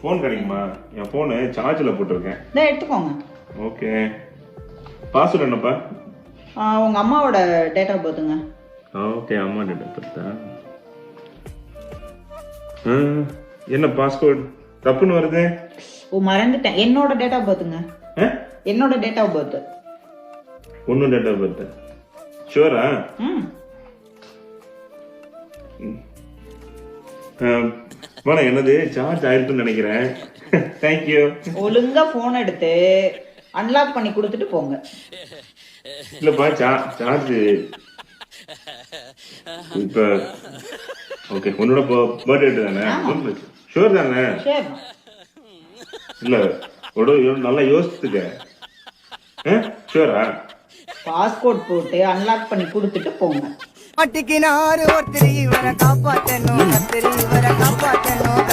Phone கிடைக்குமா? என் phone சார்ஜில் போட்டிருக்கேன். இதை எடுத்துக்கோங்க. ஓகே பாஸ்வேர்டு என்னப்பா? ஆ, உங்க அம்மாவோட டேட் ஆஃப் பர்த்துங்க ஓகே அம்மா டேட்டா பத்தா என்ன பாஸ்வேர்டு தப்புன்னு வருது? ஓ மறந்துட்டேன். என்னோட டேட் ஆஃப் பர்த்துங்க என்னோட டேட் ஆஃப் பர்த் ஒன்றும் டேட்டா பர்த் ஷுவரா ம். மேடம் என்னது? சார்ஜ் ஆயிருக்குன்னு நினைக்கிறேன். தேங்க்யூ ஒழுங்கா போன் எடுத்து அன்லாக் பண்ணி கொடுத்துட்டு போங்க. இல்லப்பா சார்ஜ் இப்ப ஓகே உன்னோட பர்த்டே தானே? ஷுவர் தானே? இல்ல நல்லா யோசித்துக்க ஷுவரா பாஸ்போர்ட் போட்டு அன்லாக் பண்ணி கொடுத்துட்டு போங்க. மாட்டிக்கினாரு ஒருத்தர் இவரை காப்பாத்தணும் கத்திரி இவரை காப்பாத்தணும்.